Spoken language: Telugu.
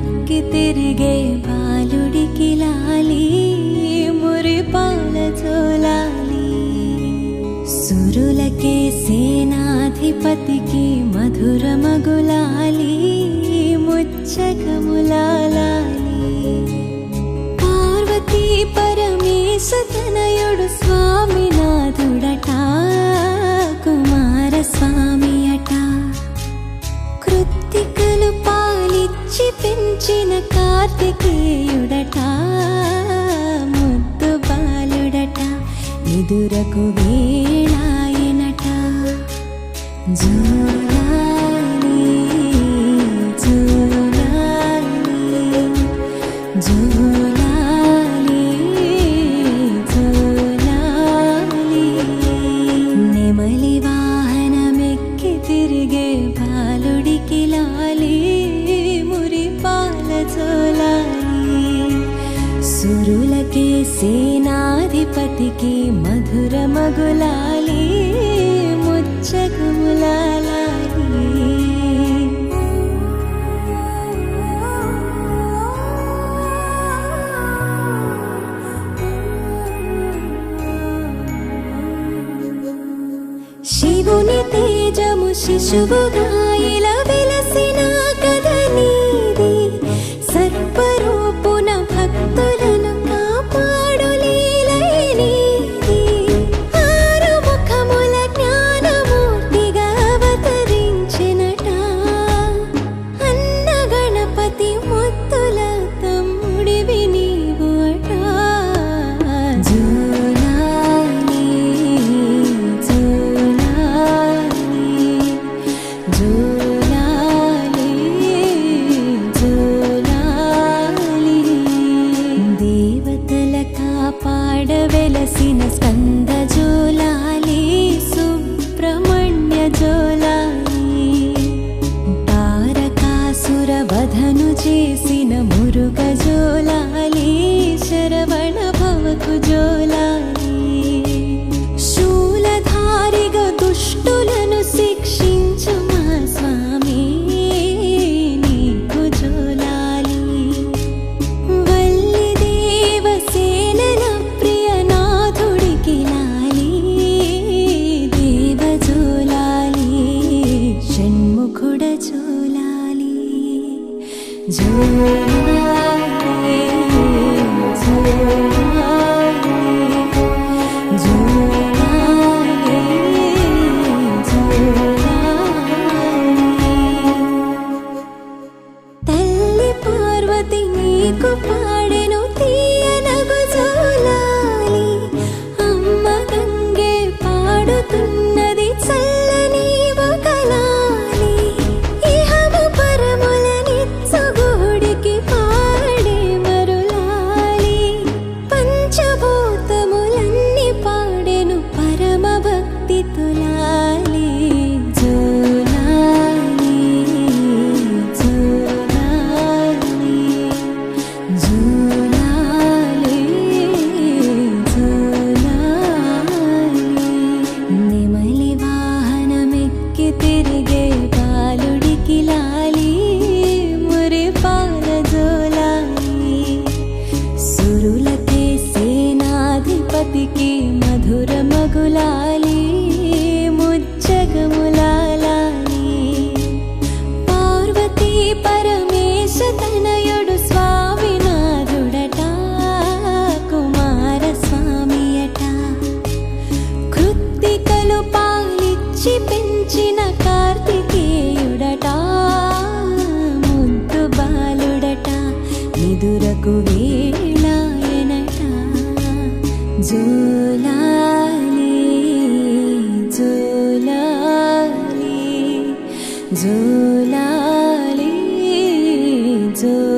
వెనక్కి తిరిగే బాలుడికి లాలి మురిపాల చోలాలి సురులకే సేనాధిపతికి మధుర మగులాలి ముచ్చకములాలా కార్తికేయుడట ముద్దు బాలుడట ఎదురకు వే वीरुडिके सेनाधिपतिके मधुरमगुलाले मुच्चकुलालाले शिवुनि तेजमु शिशुभुगायिलविल ঝুলাই ঝুলাই நிலா झुलाली झुलाली झुलाली झुल